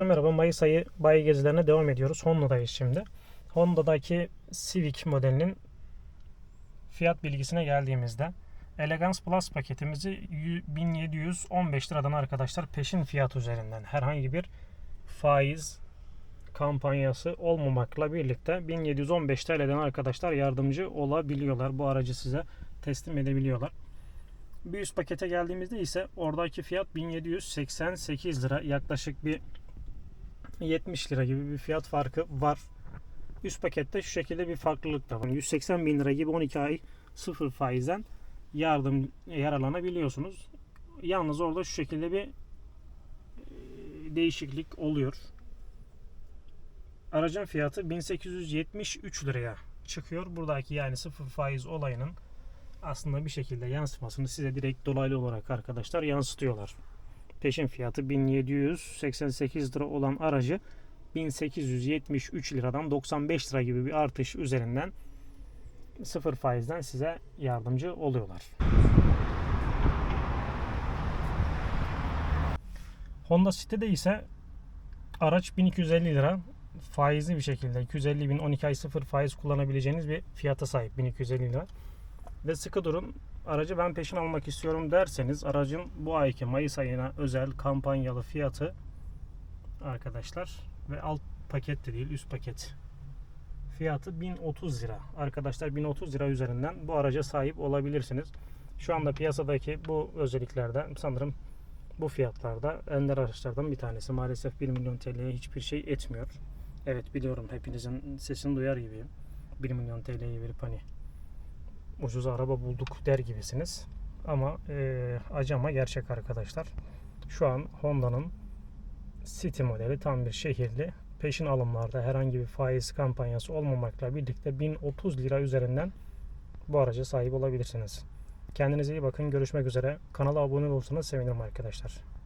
Merhaba Mayıs ayı bayi gezilerine devam ediyoruz. Honda'dayız şimdi. Honda'daki Civic modelinin fiyat bilgisine geldiğimizde Elegance Plus paketimizi yü- 1715 liradan arkadaşlar peşin fiyat üzerinden herhangi bir faiz kampanyası olmamakla birlikte 1715 TL'den arkadaşlar yardımcı olabiliyorlar. Bu aracı size teslim edebiliyorlar. Bir üst pakete geldiğimizde ise oradaki fiyat 1788 lira. Yaklaşık bir 70 lira gibi bir fiyat farkı var. Üst pakette şu şekilde bir farklılık da var. 180 bin lira gibi 12 ay sıfır faizden yardım yararlanabiliyorsunuz. Yalnız orada şu şekilde bir e, değişiklik oluyor. Aracın fiyatı 1873 liraya çıkıyor. Buradaki yani sıfır faiz olayının aslında bir şekilde yansımasını size direkt dolaylı olarak arkadaşlar yansıtıyorlar. Peşin fiyatı 1788 lira olan aracı 1873 liradan 95 lira gibi bir artış üzerinden sıfır faizden size yardımcı oluyorlar. Honda City'de ise araç 1250 lira faizli bir şekilde 250 bin 12 ay sıfır faiz kullanabileceğiniz bir fiyata sahip 1250 lira. Ve sıkı durun aracı ben peşin almak istiyorum derseniz aracın bu ayki Mayıs ayına özel kampanyalı fiyatı arkadaşlar ve alt paket de değil üst paket fiyatı 1030 lira. Arkadaşlar 1030 lira üzerinden bu araca sahip olabilirsiniz. Şu anda piyasadaki bu özelliklerden sanırım bu fiyatlarda ender araçlardan bir tanesi. Maalesef 1 milyon TL'ye hiçbir şey etmiyor. Evet biliyorum hepinizin sesini duyar gibiyim. 1 milyon TL'ye verip hani ucuz araba bulduk der gibisiniz. Ama e, acama gerçek arkadaşlar. Şu an Honda'nın City modeli tam bir şehirli. Peşin alımlarda herhangi bir faiz kampanyası olmamakla birlikte 1030 lira üzerinden bu araca sahip olabilirsiniz. Kendinize iyi bakın. Görüşmek üzere. Kanala abone olursanız sevinirim arkadaşlar.